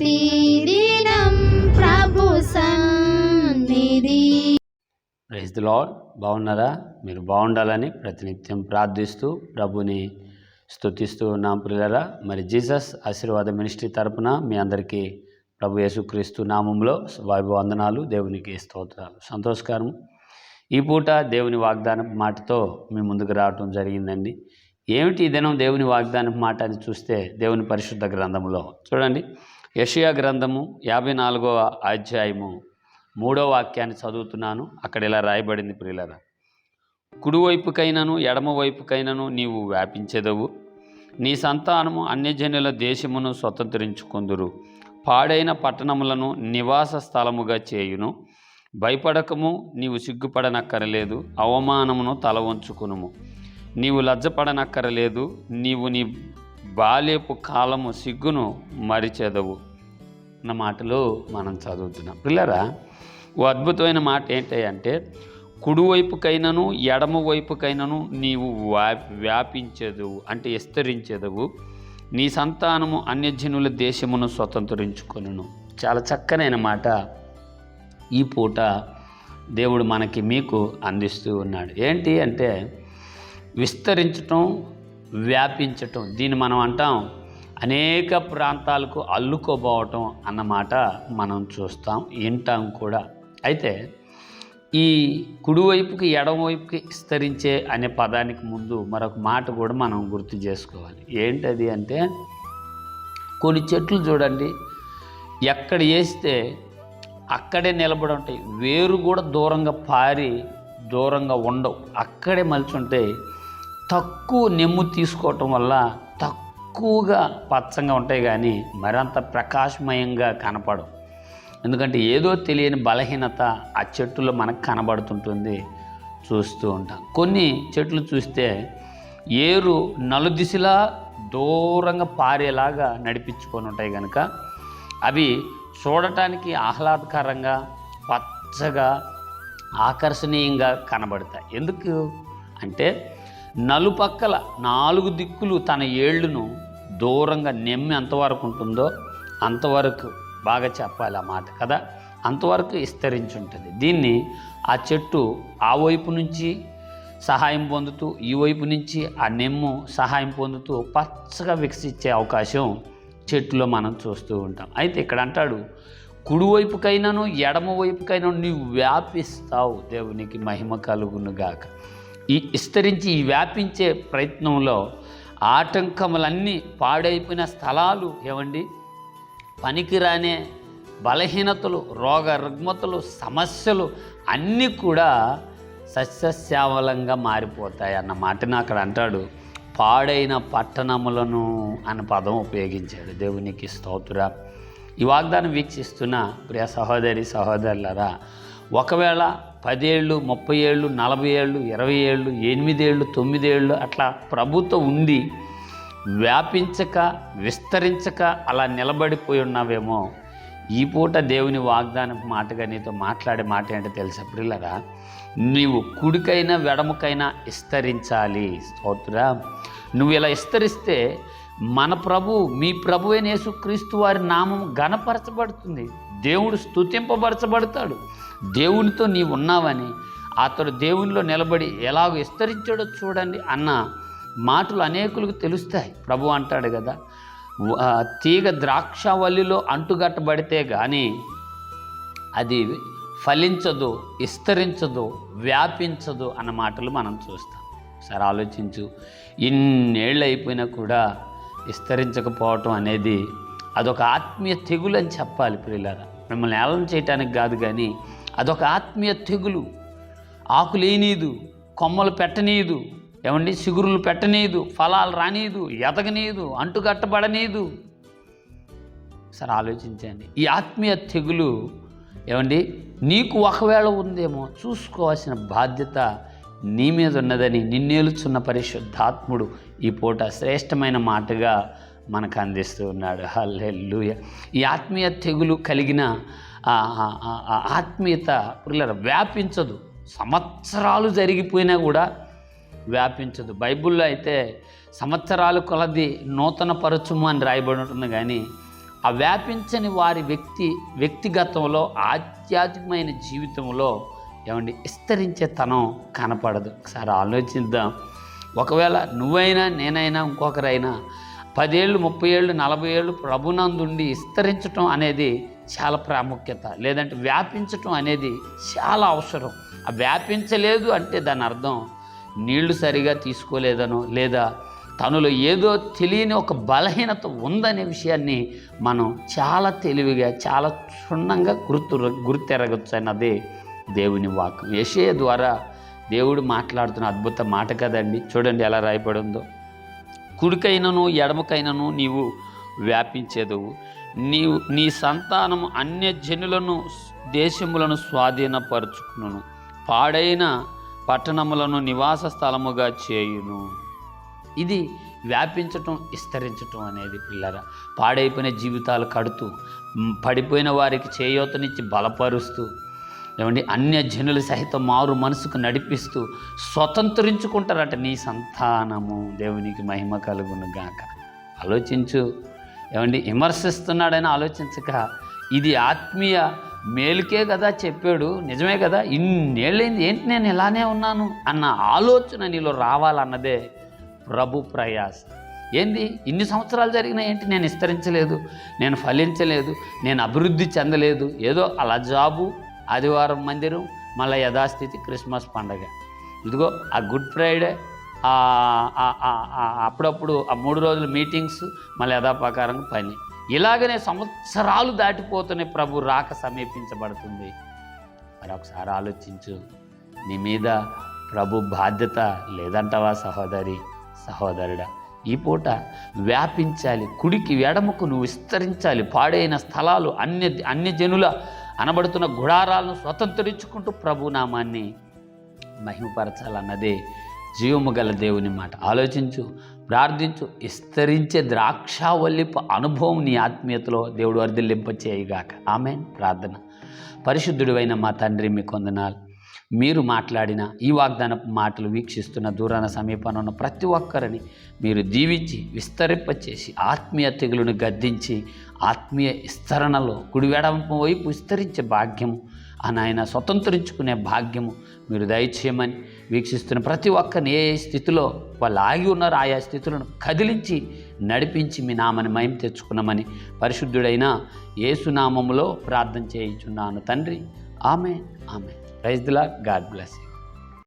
ప్రతిదినం ప్రభు సన్నిధి. Praise the lord బాగున్నారా? మీరు బాగుండాలని ప్రతినిత్యం ప్రార్థిస్తూ ప్రభుని స్తుతిస్తూ ఉన్నాం ప్రియులరా మరి జీసస్ ఆశీర్వాద మినిస్ట్రీ తరపున మీ అందరికీ ప్రభు యేసుక్రీస్తు నామంలో వైభవ వందనాలు దేవునికి స్తోత్రాలు. సంతోషకరం. ఈ పూట దేవుని వాగ్దానం మాటతో మీ ముందుకు రావటం జరిగిందండి. ఏమిటి ఈ దినం దేవుని వాగ్దానం మాట అని చూస్తే దేవుని పరిశుద్ధ గ్రంథంలో? చూడండి. యషయా గ్రంథము యాభై నాలుగవ అధ్యాయము మూడో వాక్యాన్ని చదువుతున్నాను. అక్కడ ఇలా రాయబడింది ప్రియులరా కుడివైపుకైనను ఎడమవైపుకైనను నీవు వ్యాపించెదవు. నీ సంతానము అన్యజనుల దేశమును స్వతంత్రించుకుందురు. పాడైన పట్టణములను నివాస స్థలముగా చేయును. భయపడకము నీవు సిగ్గుపడనక్కరలేదు. అవమానమును తల వంచుకునుము నీవు లజ్జపడనక్కరలేదు. నీవు నీ బాల్యపు కాలము సిగ్గును మరిచెదవు అన్న మాటలు మనం చదువుతున్నాం. పిల్లరా ఓ అద్భుతమైన మాట ఏంటంటే కుడివైపుకైనను ఎడమ వైపుకైనను నీవు వ్యా వ్యాపించదువు అంటే విస్తరించదవు. నీ సంతానము అన్యజనుల దేశమును స్వతంత్రించుకొనును. చాలా చక్కనైన మాట ఈ పూట దేవుడు మనకి మీకు అందిస్తూ ఉన్నాడు. ఏంటి అంటే విస్తరించటం వ్యాపించటం. దీన్ని మనం అంటాం అనేక ప్రాంతాలకు అల్లుకోబోవటం అన్నమాట మనం చూస్తాం వింటాం కూడా. అయితే ఈ కుడివైపుకి ఎడమవైపుకి విస్తరించే అనే పదానికి ముందు మరొక మాట కూడా మనం గుర్తు చేసుకోవాలి. ఏంటది అంటే కొన్ని చెట్లు చూడండి. ఎక్కడ వేస్తే అక్కడే నిలబడి ఉంటాయి. వేరు కూడా దూరంగా పారి దూరంగా ఉండవు. అక్కడే మలుచుంటాయి తక్కువ నెమ్ము తీసుకోవటం వల్ల తక్కువగా పచ్చగా ఉంటాయి కానీ మరింత ప్రకాశమయంగా కనపడవు. ఎందుకంటే ఏదో తెలియని బలహీనత ఆ చెట్టులో మనకు కనబడుతుంటుంది చూస్తూ ఉంటాం. కొన్ని చెట్లు చూస్తే ఏరు నలుదిశలా దూరంగా పారేలాగా నడిపించుకొని ఉంటాయి కనుక అవి చూడటానికి ఆహ్లాదకరంగా పచ్చగా ఆకర్షణీయంగా కనబడతాయి. ఎందుకు? అంటే నలుపక్కల నాలుగు దిక్కులు తన ఏళ్ళును దూరంగా నెమ్మి ఎంతవరకు ఉంటుందో అంతవరకు బాగా చెప్పాలి ఆ మాట కదా? అంతవరకు విస్తరించి ఉంటుంది దీన్ని ఆ చెట్టు ఆ వైపు నుంచి సహాయం పొందుతూ ఈ వైపు నుంచి ఆ నెమ్ము సహాయం పొందుతూ పచ్చగా వికసించే అవకాశం చెట్టులో మనం చూస్తూ ఉంటాం. అయితే ఇక్కడ అంటాడు కుడివైపుకైనాను ఎడమ వైపుకైనా నీవు వ్యాపిస్తావు దేవునికి మహిమ కలుగునుగాక. ఈ విస్తరించి ఈ వ్యాపించే ప్రయత్నంలో ఆటంకములన్నీ పాడైపోయిన స్థలాలు ఏమండి పనికిరానే బలహీనతలు రోగ రుగ్మతలు సమస్యలు అన్నీ కూడా సస్యశ్యామలంగా మారిపోతాయి అన్న మాటని అక్కడ అంటాడు. పాడైన పట్టణములను అన్న పదం ఉపయోగించాడు. దేవునికి స్తోత్ర. ఈ వాగ్దానం వీక్షిస్తున్న ప్రియ సహోదరి సహోదరులరా ఒకవేళ పదేళ్ళు ముప్పై ఏళ్ళు నలభై ఏళ్ళు ఇరవై ఏళ్ళు ఎనిమిదేళ్ళు తొమ్మిదేళ్ళు అట్లా ప్రభుత్వం ఉండి వ్యాపించక విస్తరించక అలా నిలబడిపోయి ఉన్నావేమో ఈ పూట దేవుని వాగ్దానం మాటగా నీతో మాట్లాడే మాట ఏంటో తెలుసా పిల్లరా నీవు కుడికైనా వెడముకైనా విస్తరించాలి. స్తోత్రా. నువ్వు ఇలా విస్తరిస్తే మన ప్రభు మీ ప్రభు అయిన యేసుక్రీస్తు వారి నామం గణపరచబడుతుంది దేవుడు స్తుతింపబరచబడతాడు. దేవునితో నీవు ఉన్నావని అతడు దేవునిలో నిలబడి ఎలాగో విస్తరించాడో చూడండి అన్న మాటలు అనేకులకు తెలుస్తాయి. ప్రభు అంటాడు కదా తీగ ద్రాక్షవల్లిలో అంటుగట్టబడితే కానీ అది ఫలించదు విస్తరించదు వ్యాపించదు అన్న మాటలు మనం చూస్తాం. సరే ఆలోచించు. ఇన్నేళ్ళు అయిపోయినా కూడా విస్తరించకపోవటం అనేది అదొక ఆత్మీయ తెగులు అని చెప్పాలి ప్రియులారా. మిమ్మల్ని ఏలం చేయటానికి కాదు కానీ అదొక ఆత్మీయ తెగులు. ఆకులేనీదు కొమ్మలు పెట్టనీదు ఏమండి? చిగురులు పెట్టనీదు ఫలాలు రానీదు ఎదగనీదు అంటుకట్టబడనీదు. సరే ఆలోచించండి. ఈ ఆత్మీయ తెగులు ఏమండి? నీకు ఒకవేళ ఉందేమో చూసుకోవాల్సిన బాధ్యత నీ మీద ఉన్నదని నిన్నేలుచున్న పరిశుద్ధాత్ముడు ఈ పూట శ్రేష్టమైన మాటగా మనకు అందిస్తూ ఉన్నాడు. హల్లెల్లుయ ఈ ఆత్మీయ తెగులు కలిగిన ఆత్మీయత పిల్లల వ్యాపించదు. సంవత్సరాలు జరిగిపోయినా కూడా వ్యాపించదు. బైబిల్లో అయితే సంవత్సరాలు కొలది నూతన పరచుము అని రాయబడి ఉంటుంది కానీ ఆ వ్యాపించని వారి వ్యక్తి వ్యక్తిగతంలో ఆధ్యాత్మికమైన జీవితంలో ఏమండి విస్తరించే తనం కనపడదు. ఒకసారి ఆలోచిద్దాం. ఒకవేళ నువ్వైనా నేనైనా ఇంకొకరైనా పదేళ్ళు ముప్పై ఏళ్ళు నలభై ఏళ్ళు ప్రభునందుండి విస్తరించటం అనేది చాలా ప్రాముఖ్యత. లేదంటే వ్యాపించటం అనేది చాలా అవసరం. ఆ వ్యాపించలేదు అంటే దాని అర్థం నీళ్ళు సరిగా తీసుకోలేదనో లేదా తనలో ఏదో తెలియని ఒక బలహీనత ఉందనే విషయాన్ని మనం చాలా తెలివిగా చాలా క్షుణ్ణంగా గుర్తు గుర్తెరగచ్చు అన్నదే దేవుని వాక్యం. యషయ ద్వారా దేవుడు మాట్లాడుతున్న అద్భుత మాట కదండి. చూడండి ఎలా రాయబడి ఉందో కుడికైనను ఎడమకైనను నీవు వ్యాపించేదవు. నీవు నీ సంతానము అన్యజనులను దేశములను స్వాధీనపరుచుకును. పాడైన పట్టణములను నివాస స్థలముగా చేయును. ఇది వ్యాపించటం విస్తరించటం అనేది పిల్లర. పాడైపోయిన జీవితాలు కడుతూ పడిపోయిన వారికి చేయూతనిచ్చి బలపరుస్తూ ఏమండి అన్య జనులు సహితం మారు మనసుకు నడిపిస్తూ స్వతంత్రించుకుంటారట నీ సంతానము. దేవునికి మహిమ కలుగును గాక. ఆలోచించు. ఏమండి విమర్శిస్తున్నాడని ఆలోచించక ఇది ఆత్మీయ మేలుకే కదా చెప్పాడు నిజమే కదా? ఇన్నేళ్ళైంది ఏంటి నేను ఇలానే ఉన్నాను అన్న ఆలోచన నీలో రావాలన్నదే ప్రభు ప్రయాస. ఏంది ఇన్ని సంవత్సరాలు జరిగినా ఏంటి నేను విస్తరించలేదు నేను ఫలించలేదు నేను అభివృద్ధి చెందలేదు ఏదో అలా జాబు ఆదివారం మందిరం మళ్ళీ యథాస్థితి క్రిస్మస్ పండగ. ఇదిగో ఆ గుడ్ ఫ్రైడే అప్పుడప్పుడు ఆ మూడు రోజుల మీటింగ్స్ మళ్ళీ యథాప్రకారం పని. ఇలాగనే సంవత్సరాలు దాటిపోతున్న ప్రభు రాక సమీపించబడుతుంది. మరి ఒకసారి ఆలోచించు. నీ మీద ప్రభు బాధ్యత లేదంటవా సహోదరి సహోదరుడా? ఈ పూట వ్యాపించాలి కుడికి ఎడమకు నువ్వు విస్తరించాలి పాడైన స్థలాలు అన్య అన్యజనుల అనబడుతున్న గుడారాలను స్వతంత్రించుకుంటూ ప్రభు నామాన్ని మహిమపరచాలన్నదే జీవము గల దేవుని మాట. ఆలోచించు ప్రార్థించు విస్తరించే ద్రాక్షావల్లిపు అనుభవం నీ ఆత్మీయతలో దేవుడు వర్ధిల్లింపచేయగాక ఆమె ప్రార్థన. పరిశుద్ధుడివైన మా తండ్రి మీ కొందనాలు మీరు మాట్లాడిన ఈ వాగ్దాన మాటలు వీక్షిస్తున్న దూరాన సమీపాన ఉన్న ప్రతి ఒక్కరిని మీరు దీవించి విస్తరింపచేసి ఆత్మీయ తెగులను గద్దించి ఆత్మీయ విస్తరణలో కుడివెడమ వైపు విస్తరించే భాగ్యము ఆ నాయన స్వతంత్రించుకునే భాగ్యము మీరు దయచేయమని వీక్షిస్తున్న ప్రతి ఒక్కరిని ఏ ఏ స్థితిలో వాళ్ళు ఆగి ఉన్నారో ఆయా స్థితులను కదిలించి నడిపించి మీ నామని మయం తెచ్చుకున్నామని పరిశుద్ధుడైన యేసునామములో ప్రార్థన చేయించున్నాను తండ్రి. ఆమె ఆమె ప్రైజ్ గాడ్ బ్లెస్ యూ.